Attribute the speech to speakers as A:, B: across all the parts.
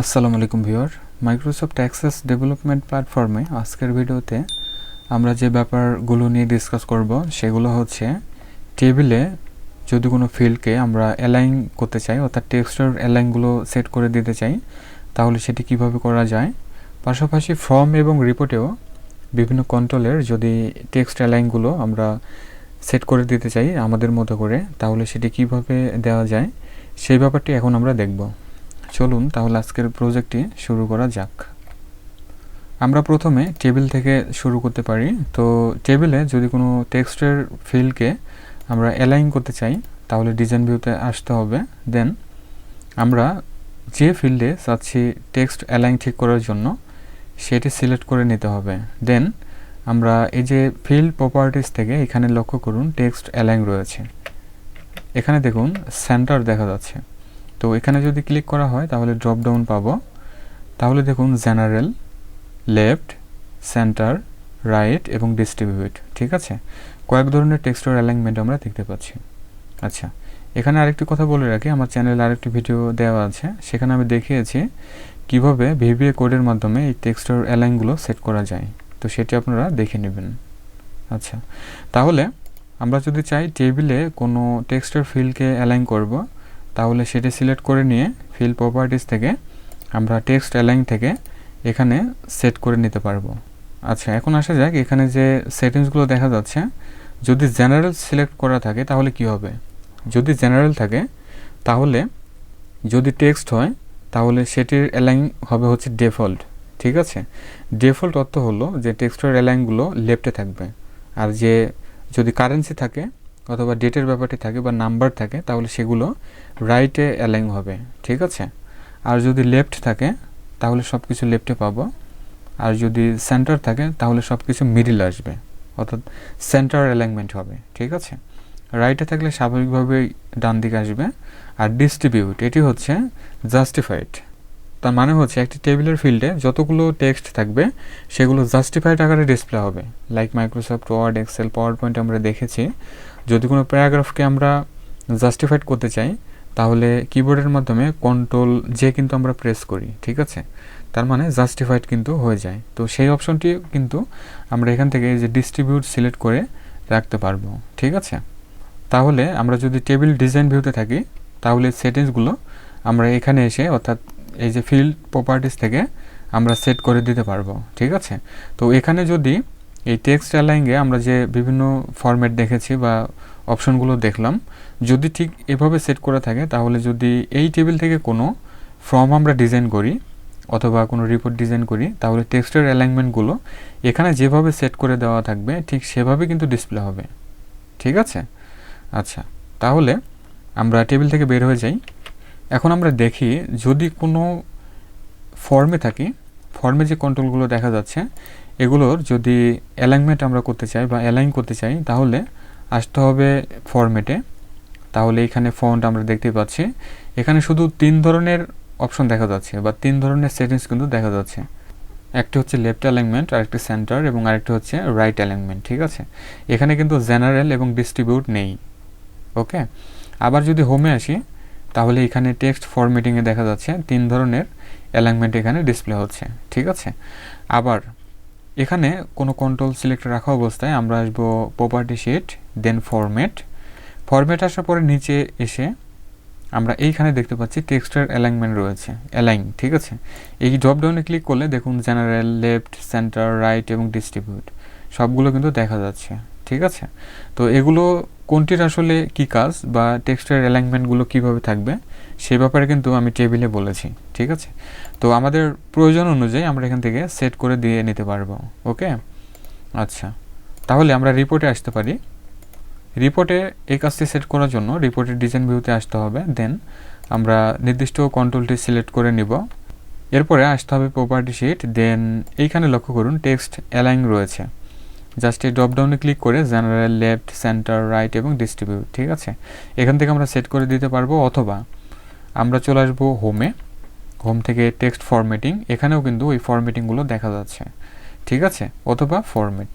A: আসসালামু আলাইকুম viewer. Microsoft access development প্ল্যাটফর্মে আজকের ভিডিওতে আমরা যে ব্যাপারগুলো নিয়ে ডিসকাস করব, সেগুলো হচ্ছে টেবিলে যদি কোনো ফিল্ডকে আমরা অ্যালাইন করতে চাই, অর্থাৎ টেক্সটের অ্যালাইনগুলো সেট করে দিতে চাই, তাহলে সেটি কীভাবে করা যায়? পাশাপাশি ফর্ম এবং রিপোর্টেও বিভিন্ন কন্ট্রোলের যদি টেক্সট অ্যালাইনগুলো আমরা সেট করে দিতে চাই আমাদের মতো করে, তাহলে সেটি কীভাবে দেওয়া যায়? সেই ব্যাপারটি এখন আমরা দেখব। চলুন তাহলে আজকের প্রজেক্টটি শুরু করা যাক। আমরা প্রথমে টেবিল থেকে শুরু করতে পারি। তো টেবিলে যদি কোনো টেক্সটের ফিল্ডকে আমরা অ্যালাইন করতে চাই, তাহলে ডিজাইন ভিউতে আসতে হবে। দেন আমরা যে ফিল্ডে চাচ্ছি টেক্সট অ্যালাইন ঠিক করার জন্য, সেটি সিলেক্ট করে নিতে হবে। দেন আমরা এই যে ফিল্ড প্রপার্টিস থেকে এখানে লক্ষ্য করুন টেক্সট অ্যালাইন রয়েছে। এখানে দেখুন সেন্টার দেখা যাচ্ছে। তো এখানে যদি ক্লিক করা হয়, তাহলে ড্রপ ডাউন পাবো। তাহলে দেখুন জেনারেল লেফট সেন্টার রাইট এবং ডিস্ট্রিবিউট ঠিক আছে? কয়েক ধরনের টেক্সটার অ্যালাইনমেন্ট আমরা দেখতে পাচ্ছি। আচ্ছা এখানে আরেকটি কথা বলে রাখি, আমার চ্যানেলে আরেকটি ভিডিও দেওয়া আছে। সেখানে আমি দেখিয়েছি কীভাবে ভিভিএ কোডের মাধ্যমে এই টেক্সটার অ্যালাইনগুলো সেট করা যায়। তো সেটি আপনারা দেখে নেবেন। আচ্ছা তাহলে আমরা যদি চাই টেবিলে কোনো টেক্সটার ফিল্ডকে অ্যালাইন করব তাহলে সেটি সিলেক্ট করে নিয়ে ফিল প্রপার্টিস থেকে আমরা টেক্সট অ্যালাইন থেকে এখানে সেট করে নিতে পারব। আচ্ছা এখন আসা যাক, এখানে যে সেটিংসগুলো দেখা যাচ্ছে, যদি জেনারেল সিলেক্ট করা থাকে তাহলে কি হবে? যদি জেনারেল থাকে, তাহলে যদি টেক্সট হয়, তাহলে সেটির অ্যালাইন হবে হচ্ছে ডিফল্ট ঠিক আছে? ডিফল্ট অর্থ হলো যে টেক্সটের অ্যালাইনগুলো লেফটে থাকবে। আর যে যদি কারেন্সি থাকে অথবা ডেটের ব্যাপারটি থাকে বা নাম্বার থাকে, তাহলে সেগুলো রাইটে অ্যালাইন হবে, ঠিক আছে? আর যদি লেফট থাকে, তাহলে সব কিছু লেফটে পাবো। আর যদি সেন্টার থাকে, তাহলে সব কিছু মিডিল আসবে, অর্থাৎ সেন্টার অ্যালাইনমেন্ট হবে, ঠিক আছে? রাইটে থাকলে স্বাভাবিকভাবেই ডান দিকে আসবে, আর ডিস্ট্রিবিউট এটি হচ্ছে জাস্টিফাইড তার মানে হচ্ছে একটি টেবিলের ফিল্ডে যতগুলো টেক্সট থাকবে, সেগুলো জাস্টিফাইড আকারে ডিসপ্লে হবে। Like Microsoft Word Excel PowerPoint আমরা দেখেছি যদি কোনো প্যারাগ্রাফকে আমরা জাস্টিফাইড করতে চাই, তাহলে কিবোর্ডের মাধ্যমে কন্ট্রোল যে কিন্তু আমরা প্রেস করি, ঠিক আছে? তার মানে জাস্টিফাইড কিন্তু হয়ে যায়। তো সেই অপশনটি কিন্তু আমরা এখান থেকে যে ডিস্ট্রিবিউট সিলেক্ট করে রাখতে পারব, ঠিক আছে? তাহলে আমরা যদি টেবিল ডিজাইন ভিউতে থাকি, তাহলে সেটিংসগুলো আমরা এখানে এসে, অর্থাৎ এই যে ফিল্ড প্রপার্টিস থেকে আমরা সেট করে দিতে পারব, ঠিক আছে? তো এখানে যদি এই টেক্সট অ্যালাইঙ্গে আমরা যে বিভিন্ন ফরম্যাট দেখেছি বা অপশনগুলো দেখলাম, যদি ঠিক এভাবে সেট করা থাকে, তাহলে যদি এই টেবিল থেকে কোনো ফর্ম আমরা ডিজাইন করি অথবা কোনো রিপোর্ট ডিজাইন করি, তাহলে টেক্সটের অ্যালাইনমেন্টগুলো এখানে যেভাবে সেট করে দেওয়া থাকবে, ঠিক সেভাবে কিন্তু ডিসপ্লে হবে। ঠিক আছে? আচ্ছা তাহলে আমরা টেবিল থেকে বের হয়ে যাই। এখন আমরা দেখি যদি কোনো ফর্মে থাকি ফর্মে যে কন্ট্রোলগুলো দেখা যাচ্ছে, এগুলোর যদি অ্যালাইনমেন্ট আমরা করতে চাই বা অ্যালাইন করতে চাই, তাহলে আসতে হবে ফরম্যাটে তাহলে এখানে ফন্ট আমরা দেখতে পাচ্ছি। এখানে শুধু তিন ধরনের অপশন দেখা যাচ্ছে বা তিন ধরনের সেটিংস কিন্তু দেখা যাচ্ছে। একটি হচ্ছে লেফট অ্যালাইনমেন্ট আরেকটি সেন্টার এবং আরেকটি হচ্ছে রাইট অ্যালাইনমেন্ট ঠিক আছে? এখানে কিন্তু জেনারেল এবং ডিস্ট্রিবিউট নেই ওকে আবার যদি হোমে আসি, তাহলে এখানে টেক্সট ফরম্যাটিংয়ে দেখা যাচ্ছে তিন ধরনের অ্যালাইনমেন্ট এখানে ডিসপ্লে হচ্ছে, ঠিক আছে? আবার এখানে কোনো কন্ট্রোল সিলেক্ট রাখা অবস্থায় আমরা আসব property sheet then format format আসার পরে নিচে এসে আমরা এইখানে দেখতে পাচ্ছি টেক্সটের অ্যালাইনমেন্ট রয়েছে অ্যালাইন ঠিক আছে? এই ড্রপ ডাউনে ক্লিক করলে দেখুন জেনারেল লেফট সেন্টার রাইট এবং ডিস্ট্রিবিউট সবগুলো কিন্তু দেখা যাচ্ছে। ঠিক আছে? তো এগুলো কোনটির আসলে কি কাজ বা টেক্সটের অ্যালাইনমেন্টগুলো কীভাবে থাকবে, সে ব্যাপারে কিন্তু আমি টেবিলে বলেছি, ঠিক আছে? তো আমাদের প্রয়োজন অনুযায়ী আমরা এখান থেকে সেট করে দিয়ে নিতে পারব ওকে আচ্ছা তাহলে আমরা রিপোর্টে আসতে পারি। রিপোর্টে এই কাজটি সেট করার জন্য রিপোর্টের ডিজাইন ভিউতে আসতে হবে দেন আমরা নির্দিষ্ট কন্ট্রোলটি সিলেক্ট করে নিব। এরপরে আসতে হবে প্রপার্টি শিট দেন এইখানে লক্ষ্য করুন টেক্সট অ্যালাইন রয়েছে। জাস্ট এই ড্রপডাউনে ক্লিক করে জেনারেল লেফট সেন্টার রাইট এবং ডিস্ট্রিবিউট ঠিক আছে? এখান থেকে আমরা সেট করে দিতে পারব অথবা আমরা চলে আসব হোমে হোম থেকে টেক্সট ফরম্যাটিং এখানেও কিন্তু ওই ফরম্যাটিংগুলো দেখা যাচ্ছে, ঠিক আছে? অথবা ফরম্যাট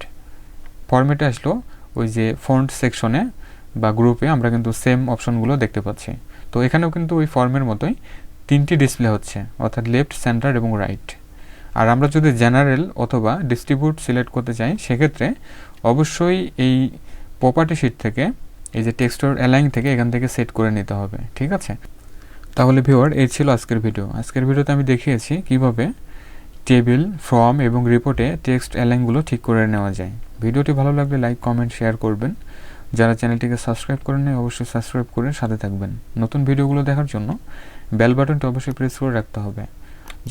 A: ফরম্যাটে আসলো ওই যে ফন্ট সেকশনে বা গ্রুপে আমরা কিন্তু সেম অপশনগুলো দেখতে পাচ্ছি। তো এখানেও কিন্তু ওই ফর্মের মতোই তিনটি ডিসপ্লে হচ্ছে, অর্থাৎ লেফট সেন্টার এবং রাইট আর আমরা যদি জেনারেল অথবা ডিস্ট্রিবিউট সিলেক্ট করতে চাই, সেক্ষেত্রে অবশ্যই এই প্রপার্টি শিট থেকে, এই যে টেক্সটর অ্যালাইন থেকে এখান থেকে সেট করে নিতে হবে, ঠিক আছে? তাহলে ভিওয়ার এই ছিল আজকের ভিডিও আজকের ভিডিওতে আমি দেখিয়েছি কীভাবে টেবিল ফর্ম এবং রিপোর্টে টেক্সট অ্যালাইনগুলো ঠিক করে নেওয়া যায়। ভিডিওটি ভালো লাগলে লাইক কমেন্ট শেয়ার করবেন। যারা চ্যানেলটিকে সাবস্ক্রাইব করেন নাই, অবশ্যই সাবস্ক্রাইব করে সাথে থাকবেন। নতুন ভিডিওগুলো দেখার জন্য বেল বাটনটি অবশ্যই প্রেস করে রাখতে হবে।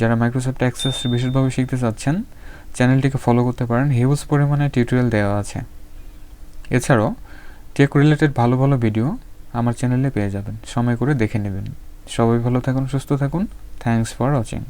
A: যারা মাইক্রোসফট অ্যাক্সেস বিশেষভাবে শিখতে চাচ্ছেন, চ্যানেলটিকে ফলো করতে পারেন। হিউজ পরিমাণে টিউটোরিয়াল দেওয়া আছে। এছাড়াও টেক রিলেটেড ভালো ভালো ভিডিও আমার চ্যানেলে পেয়ে যাবেন। সময় করে দেখে নেবেন। সবাই ভালো থাকুন, সুস্থ থাকুন। Thanks for watching